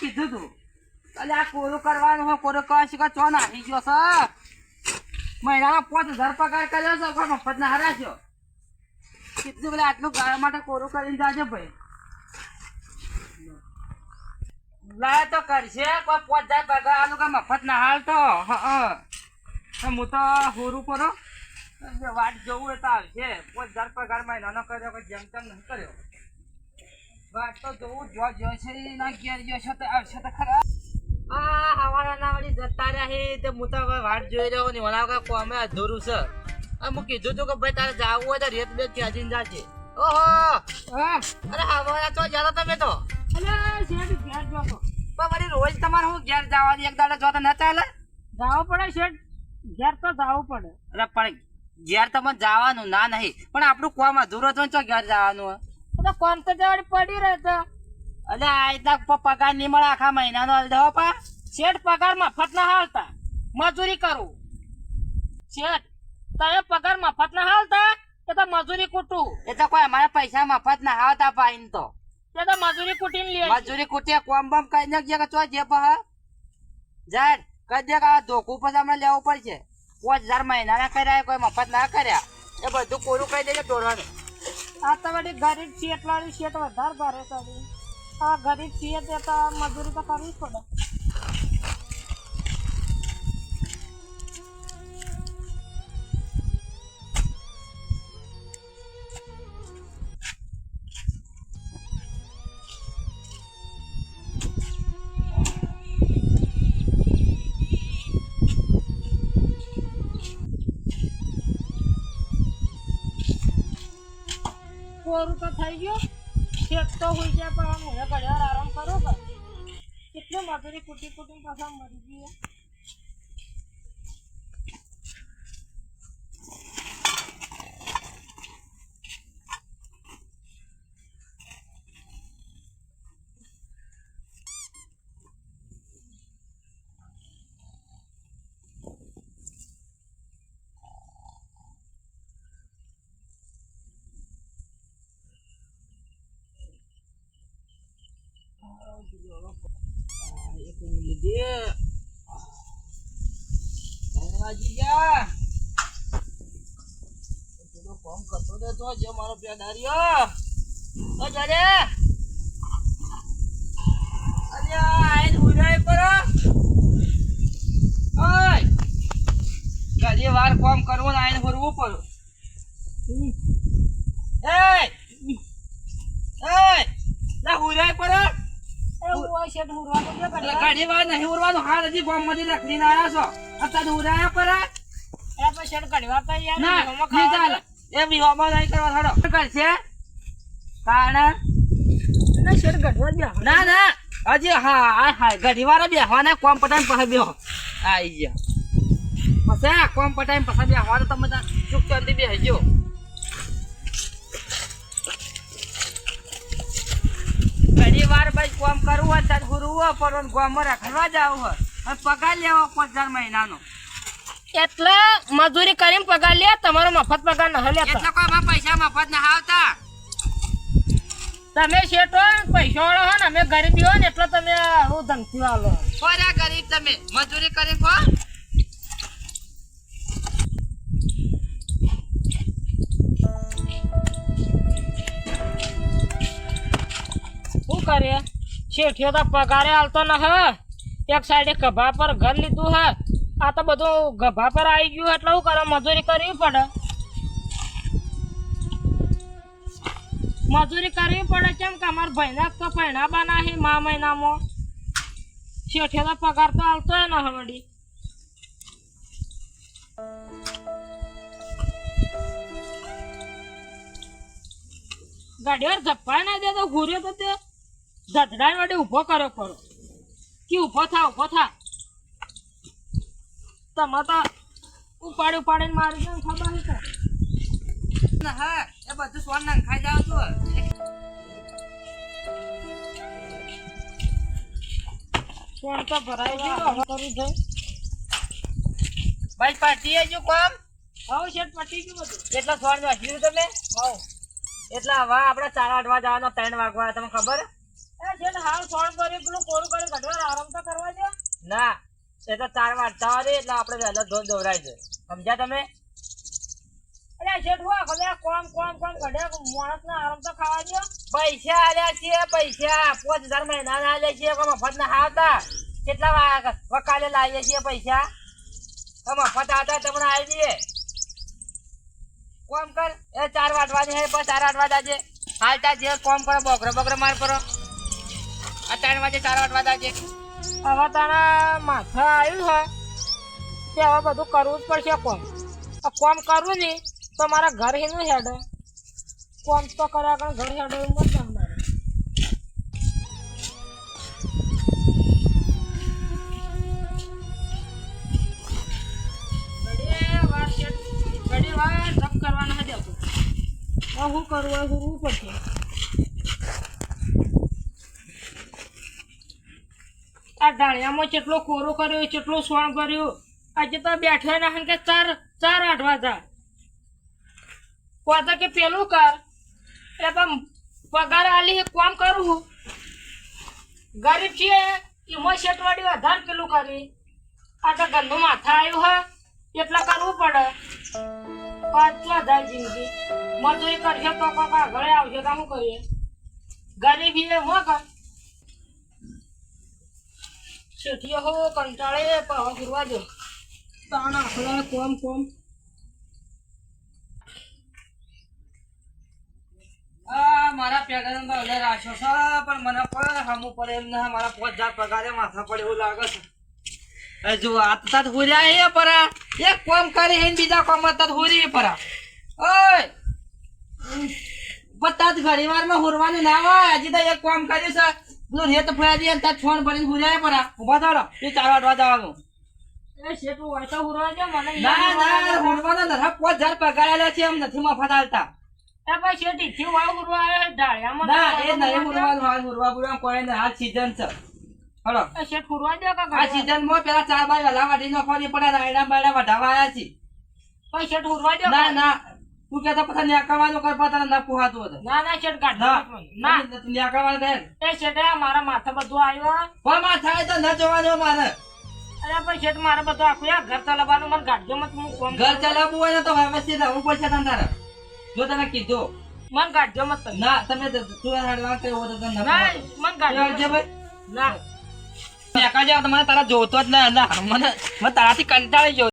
કીધું તું. મફત ના આટલું ગાળા માટે કોરું કરીને જાજો ભાઈ. લાય તો કરશે, કોઈ પાંચ પગાર આનું કઈ મફત ના હાલતો. હ, હું. તો હોરું કરો વાટ જોવું હોય તો આવશે પાંચ હજાર પગાર નાનો કર્યો કે જેમ તેમ નહીં કર્યો. વાટ તો જોવું જો જો છે ના ઘેર જો છે તો આવશે તો ખરા. આ હવાના ના વળી જતા રહ્યા તે હું તો વાટ જોઈ રહ્યો ને ઓલા કે કોમે અધૂરું છે. આ હું કીધું તું કે ભાઈ તારે જાવું હોય તો રેત બે ત્યાંથી જાજે. ઓહો! અરે હવાના તો જતા તમે તો. પણ વળી રોજ તમારે હું ઘેર જવાની એક દાડે જો તો ન ચાલે? જાવું પડે શેઠ. ઘેર તો જાવું પડે. અરે પણ ઘેર તમે જવાનું ના નહીં. પણ આપણું કોમ અધૂરો તો ચો ઘેર જવાનું તો કોમ તો પડી રહે તો. અલે આ રીતના પગાર નહીં મળે આખા મહિનાનો હાલ દેવો પા. શેઠ પગાર મફત ના હાલતા. મજૂરી કરું. શેઠ તમે પગાર મફત ના હાલતા કે તો મજૂરી કૂટું? એ તો કોઈ અમારા પૈસા મફત ના હાલતા પાઈન તો. એ તો મજૂરી કૂટીને લે મજૂરી કુટીએ કોમ બમ કઈ નાખજે કે ચો જે પહ. જાડ કઈ દે કે આ ધોકું પછી હમણાં લેવું પડશે. પાંચ હજાર મહિનાના કર્યા, કોઈ મફત ના કર્યા. એ બધું પૂરું કરી દેજો દોડવાનું આ તો બધી ગરીબ છીએ, એટલા છે તો વધારે ભરે તો આ ગરીબ છીએ તે તો મજૂરી તો કરવી જ પડે. કોરું તો થઈ ગયું. શેઠ તો હોઈ જાય પણ હું ઘડિયાળ આરામ કરો કે મજૂરી કૂટી કૂટીને પાછા મરી ગઈ એક મિનિટ દે વાજી કરતો તો ઘડી વાર કોમ કરવું ને આઈને ફરવું પડે એય એય પર. ઘણી વાર નહીં ઉડવાનું હાલ હજી ગોમમાંથી લખીને આવ્યા છો. અત્યારે ઉડાયા પર. એ ઘડી વિહોમાં નહીં કરવા થોડો કરશે? કારણ. ના ઘડી. ના હજી હા હા ઘણી વાર બેહવાના કોમ પટાઈને પછી બેહો. આઈ ગયા. પછી કોમ પટાઈને પછી બેહવાનું તમે ચૂપ ચાંદી બેસજો. ત્યારે ગુરુ હોય રખડવા જવું હોય. અને પગાર લેવો પાંચ હજાર મહિનાનો. એટલે મજૂરી કરીને પગાર લે તમારો મફત પગાર ન લેતા. એટલે કોઈ પૈસા મફત ના આવતા તમે શેઠો પૈસા વાળો હો ને અમે ગરીબી હો ને એટલે તમે હું ધમકી વાળો કોરા ગરીબ તમે? મજૂરી કરી કો શું કરીએ શેઠિયો તો પગારે હાલતો ન હ. એક સાઈડે ગભા પર ઘર લીધું હ. આ તો બધું ગભા પર આવી ગયું એટલે હું કરે? મજૂરી કરવી પડે. મજૂરી કરવી પડે કેમ કે અમારા ભાઈના તો પૈણા બાના હે મા મહિનામાં. શેઠિયો પગાર તો હાલતો વડી હવડી ગાડીઓ જપ્પા ના દે તો ઘૂર્યો તો તે. ધધડાઈ વડે ઊભો કરો ખરો કે ઊભો થા ઊભો થા. તમે તો ઉપાડી ઉપાડીને મારી દે ખબર છે હા એ બધું સ્વર્ણ ના ખાઈ જાવ છું. કોણ તો ભરાઈ ગયો કરું છે ભાઈ પાટી આજો કોમ? હવે શેઠ પટી ગયું બધું. કેટલા સોન વાંચ્યું તમે? હવ. એટલા હવે આપણે ચાર વાગવા જવાનો ત્રણ વાગવા તમને ખબર? શેઠ હાલ ફોન કરી પેલું કોરું કરી આરામ તો કરવા દો ના એ તો ચાર વાગતા હોય એટલે આપણે વહેલો ધોધ દોરાય છે. સમજ્યા તમે? અરે હું કોમ કોમ કોમ કાઢે માણસ ને આરામ તો ખાવા દો પૈસા આલ્યા છે પૈસા. પાંચ હજાર મહિના ના આલ્યા કોઈ મફત ના આવતા કેટલા વકાલે લાવીએ છીએ પૈસા? મફત આવતા તમને આવી દઈએ કોમ કર. એ ચાર વાટવાની હે પણ ચાર વાટવા જાજે હાલતા જે કોમ કરો બોકરો બોકરો માર કરો. આ ત્રણ વાગે ચાર વાટવા જાજે હવે તારા માથા આવ્યું છે તે હવે બધું કરવું જ પડશે કોમ. કોમ કરવું નહીં તો મારા ઘર હેનું હેડ. કોમ તો કર્યા કારણ ઘર હેડ એવું મત મારે વાર. જપ કરવાના નથી આવતું. હવે કરવું હોય શું પડશે આ ઢાળિયામાં કેટલો કોરો કર્યો કેટલો સોણ કર્યું આજે તો બેઠા ના કે ચાર ચાર આઠવા જા. કોતા કે પેલું કર. એ તો પગાર આલી કોમ કરું ગરીબ છીએ એમાં શેઠવાડી વધારે પેલું કરી. આ તો ગંદુ માથા આવ્યું હા, એટલા કરવું પડે. પાંચ હજાર જિંદગી. મજૂરી કરશે તો કાકા ઘરે આવશે તો શું કરીએ. ગરીબી એ હો કર? શેઠિયો હો, કંટાળે પાવા ફરવા જો તાણ આખલા કોમ કોમ. મારા પેગન તો અલગ રાખ્યો છે, પણ માથા પડે એવું લાગે છે. એ જો આ તાત હુર્યા હે પરા. એક કોમ કરી હે બીજા કોમ તાત હુરી પરા. ઓય! પણ તાત ઘણી વારમાં હુરવાનું ના હોય, હજી તો એક કોમ કર્યું છે. પેલું રેત ફોયા દે તાત છોણ ભરીને ગુજાય પરા. ઊભા થાડો એ ચાર વાટવા જવાનું. એ શેઠું હોય તો ઉરવા દો મને ના ના હુરવાના નથી. પાંચ હજાર પગાર છે એમ નથી મફત આલતા એ ભાઈ શેઠી થી હોય ઉરવા આવે ઢાળિયામાં ના એ નહીં હુરવાનું હાલ હુરવા બુરવા કોઈ નહીં. હાલ સીઝન છે. હલો. એ શેઠ ઉરવા દો આ સીઝનમાં પેલા ચાર બાય વેલા વાટી નાખવાની પડે રાયડા બાયડા વઢાવા આયા છે. ભાઈ શેઠ ઉરવા દો ના ના. તું કે પછી ન્યાકવાનું કર પણ તને ના પોહાતું હતું ના ના શેઠ કાઢ ના. ના. તું એ શેઠે મારા માથા બધું આવ્યો પણ માં થાય તો ના જોવાનું મારે. અરે ભાઈ શેઠ મારે બધું આખું યાર ઘર ચલાવવાનું મને ગાડજો મત હું કોમ ઘર ચલાવવું હોય ને તો વ્યવસ્થિત રહેવું પડશે તને તારે જો તને કીધું. મન ગાડજો મત ના તમે તો- હેડવા હોય તો તને ના ના ગાડજો ભાઈ. ના. નેકા જાવ તો મને તારા જોતો જ ના. મને મને તારાથી કંટાળી ગયો.